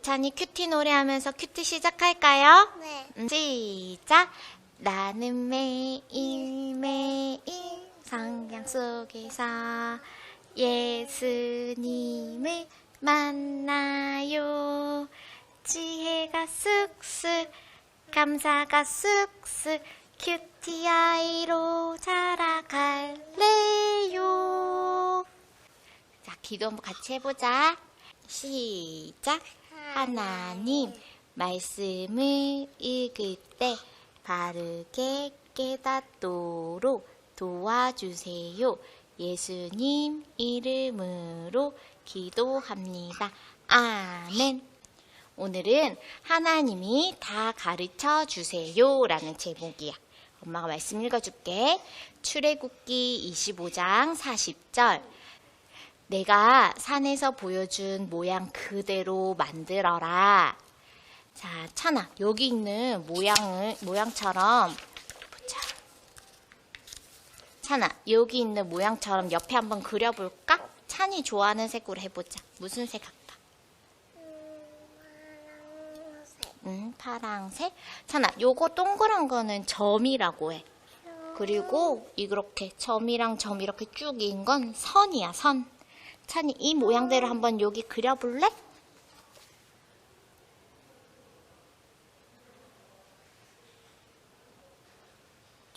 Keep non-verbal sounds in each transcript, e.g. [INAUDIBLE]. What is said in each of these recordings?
제찬이 큐티 노래하면서 큐티 시작할까요? 네. 음, 시작. 나는 매일 매일 성경 속에서 예수님을 만나요. 지혜가 쑥쑥, 감사가 쑥쑥, 큐티 아이로 자라갈래요. 자, 기도 한번 같이 해보자. 시작. 하나님, 말씀을 읽을 때 바르게 깨닫도록 도와주세요. 예수님 이름으로 기도합니다. 아멘. 오늘은 하나님이 다 가르쳐 주세요. 라는 제목이야. 엄마가 말씀 읽어줄게. 출애굽기 25장 40절. 내가 산에서 보여준 모양 그대로 만들어라. 자, 찬아, 여기 있는 모양을, 모양처럼, 보자. 찬아, 여기 있는 모양처럼 옆에 한번 그려볼까? 찬이 좋아하는 색으로 해보자. 무슨 색 할까? 음, 파랑색. 찬아, 요거 동그란 거는 점이라고 해. 그리고 이렇게 점이랑 점 이렇게 쭉 인 건 선이야, 선. 찬이 이 모양대로 한번 여기 그려볼래?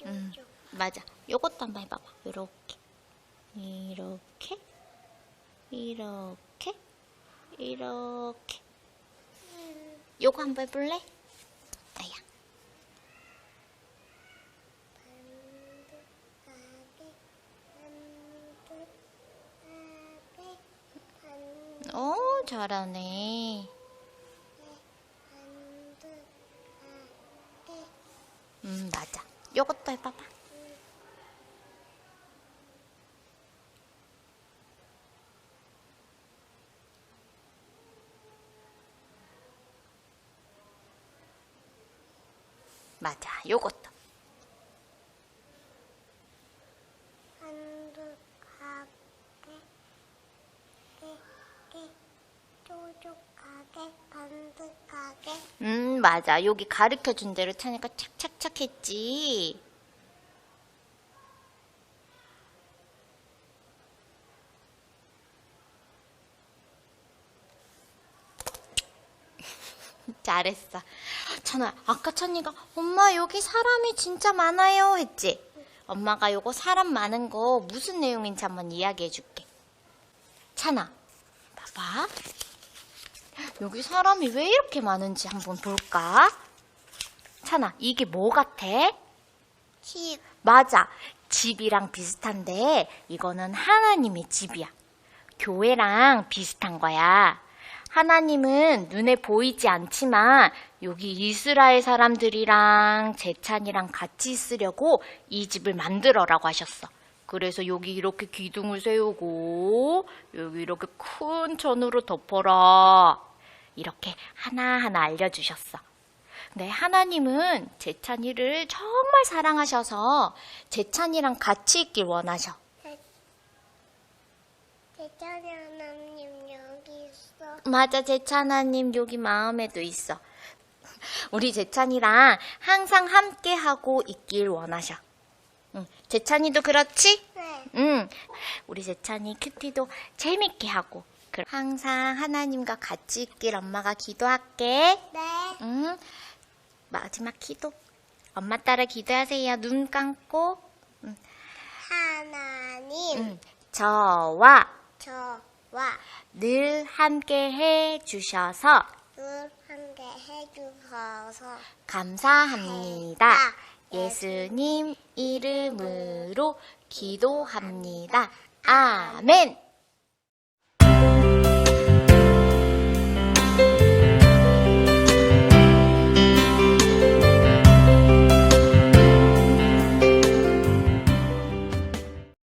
음, 맞아. 요것도 한번 해봐봐. 요렇게. 이렇게. 이렇게. 이렇게. 요거 한번 해볼래? 아야. 오, 잘하네. 음, 맞아. 요것도 해봐봐. 맞아, 요것도. 반듯하게 깨깨 뾰족하게 반듯하게 음, 맞아. 여기 가르쳐 준 대로 차니까 착착착 했지. [LAUGHS] 잘했어. 찬아, 아까 찬이가 엄마 여기 사람이 진짜 많아요 했지? 엄마가 요거 사람 많은 거 무슨 내용인지 한번 이야기해 줄게. 찬아, 봐봐. 여기 사람이 왜 이렇게 많은지 한번 볼까? 찬아, 이게 뭐 같아? 집 맞아. 집이랑 비슷한데 이거는 하나님의 집이야. 교회랑 비슷한 거야. 하나님은 눈에 보이지 않지만 여기 이스라엘 사람들이랑 제찬이랑 같이 있으려고 이 집을 만들어라고 하셨어. 그래서 여기 이렇게 기둥을 세우고 여기 이렇게 큰 천으로 덮어라. 이렇게 하나하나 알려주셨어. 네, 하나님은 제찬이를 정말 사랑하셔서 제찬이랑 같이 있길 원하셔. 대전이 하나님 여기 있어 맞아, 제찬아님 여기 마음에도 있어. 우리 제찬이랑 항상 함께 하고 있길 원하셔. 응, 제찬이도 그렇지? 네 응, 우리 제찬이 큐티도 재밌게 하고 그- 항상 하나님과 같이 있길 엄마가 기도할게. 네. 응, 마지막 기도. 엄마 따라 기도하세요. 눈 감고. 하나님 응, 저와 저와 늘 함께 해 주셔서 늘 함께 해 주셔서 감사합니다. 감사합니다. 예수님 이름으로 기도합니다. 아멘.